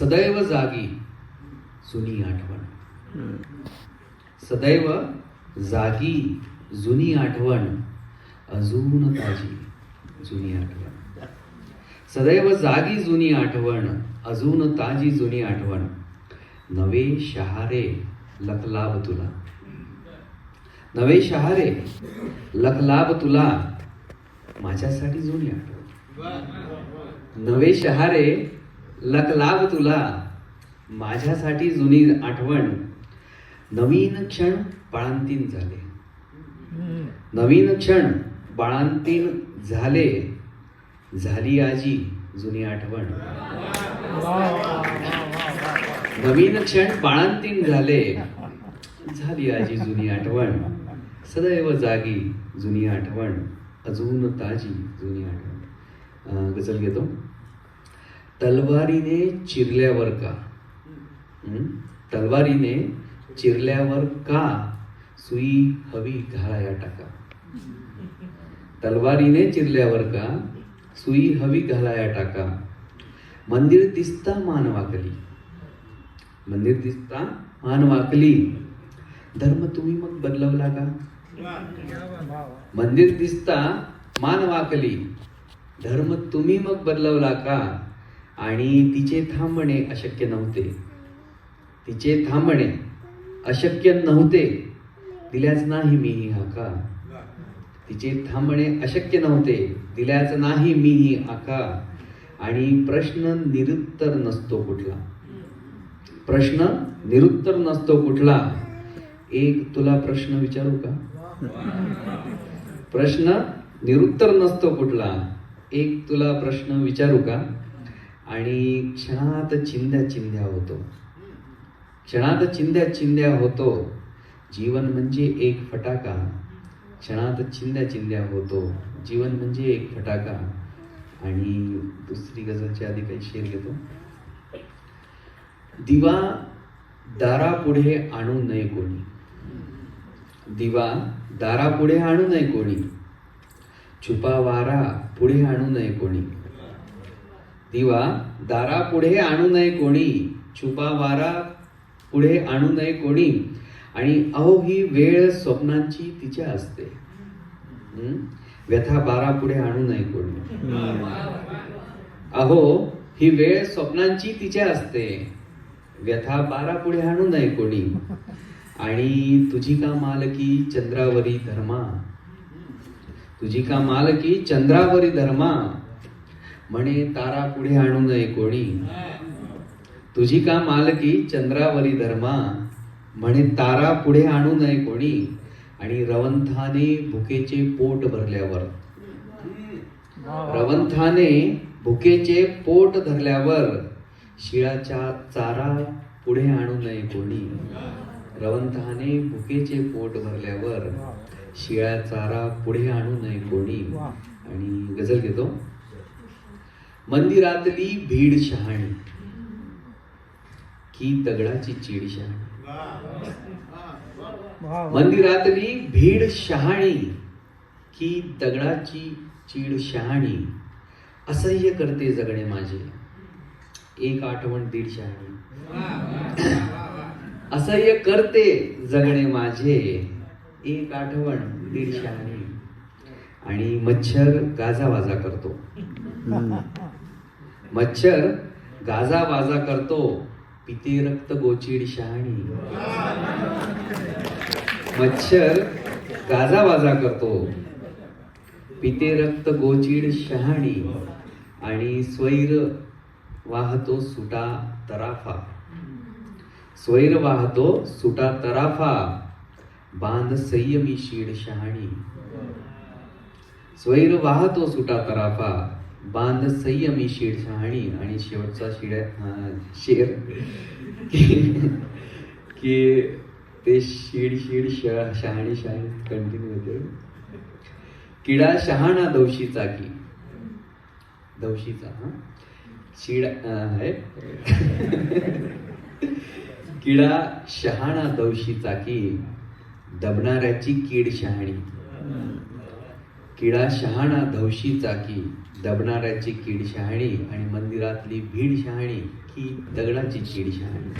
सदैव जागी जुनी आठवण. सदैव जागी जुनी आठवण अजून ताजी जुनी आठवण. सदैव जागी जुनी आठवण अजून ताजी जुनी आठवण. नवे शहारे लखलाभ तुला. नवे शहारे लखलाभ तुला माझ्यासाठी जुनी आठवण. नवे शहारे लखलाभ तुला. माझ्यासाठी जुनी आठवण. नवीन क्षण बाळांतीन झाले. नवीन क्षण बाळांतीन झाले. झाली आजी जुनी आठवण. नवीन क्षण बाळांतीन झाले. झाली आजी जुनी आठवण. सदैव जागी जुनी आठवण. अजून ताजी जुनी आठवण. गजल घेतो. तलवारीने चिरल्यावर का? हं? तलवारीने चिरल्यावर का सुई हवी घालाया टाका? तलवारीने चिरल्यावर का सुई हवी घालाया टाका? मंदिर दिसता मान वाकली मंदिर दिसता मान वाकली धर्म तुम्ही मग बदलवला का? मंदिर दिसता मान वाकली धर्म तुम्ही मग बदलवला का? आणि तिचे थांबणे अशक्य नव्हते. तिचे थांबणे अशक्य नव्हते. दिल्याच नाही मी ही आका तिचे थांबणे अशक्य नव्हते. दिल्याच नाही मी ही आका आणि प्रश्न निरुत्तर नसतो कुठला. प्रश्न निरुत्तर नसतो कुठला. एक तुला प्रश्न विचारू का? प्रश्न निरुत्तर नसतो कुठला. एक तुला प्रश्न विचारू का? आणि क्षणात चिंध्या चिंध्या होतो. क्षणात चिंध्या चिंध्या होतो. जीवन म्हणजे एक फटाका. क्षणात चिंध्या चिंध्या होतो. जीवन म्हणजे एक फटाका. आणि दुसरी गझलच्या आधी काही शेर घेतो. दिवा दारापुढे आणू नये कोणी. दिवा दारापुढे आणू नये कोणी. छुपा वारा पुढे आणू नये कोणी. दिवा दारा पुढे आणू नये कोणी छुपा वारा पुढे आणू नये कोणी. आणि अहो ही वेळ स्वप्नांची तिच्या असते. व्यथा बारा पुढे आणू नये कोणी. अहो ही वेळ स्वप्नांची तिच्या असते. व्यथा बारा पुढे आणू नये कोणी. आणि तुझी का मालकी चंद्रावरी धर्मा? तुझी का मालकी चंद्रावरी धर्मा? म्हणे तारा पुढे आणू नये कोणी. तुझी का मालकी चंद्रावरी धर्मा? म्हणे तारा पुढे आणू नये कोणी. आणि रवंथाने भुकेचे पोट भरल्यावर. रवंथाने भुकेचे पोट धरल्यावर शिळाच्या चारा पुढे आणू नये कोणी. रवंथाने भुकेचे पोट भरल्यावर शिळा चारा पुढे आणू नये कोणी. आणि गझल घेतो. मंदिरातली भीड शहाणी. की दगडाची चीड शहाणी. मंदिरातली भीड शहाणी. की दगडाची चीड शहाणी. असह्य करते जगणे माझे. एक आठवण दीड शहाणी. असह्य करते जगणे माझे. एक आठवण दीड शहाणी. आणि मच्छर गाजावाजा करतो. मच्छर गाजा बाजा करतो पिते रक्त गोचीड शहाणी. मच्छर गाजा बाजा करतो पिते रक्त गोचीड शहाणी. आणि स्वैर वाहतो सुटा तराफा. स्वैर वाहतो सुटा तराफा. बांध संयमी शीड शहाणी. स्वैर वाहतो सुटा तराफा. बांध संयमी शिड शहाणी आणि शेवटचा शिड शेर. की की ते शीड शीड शहाणी शहाणी कंटिन्यू होते. किडा शहाणा दवशीचा की. दवशीचा हा. शिड आहे किडा शहाणा दवशीचा की. दबणाऱ्याची कीड शहाणी. किडा शहाणा धवशी चाकी दबणाऱ्याची कीड शहाणी आणि मंदिरातली भीड शहाणी की दगडाची कीड शहाणी.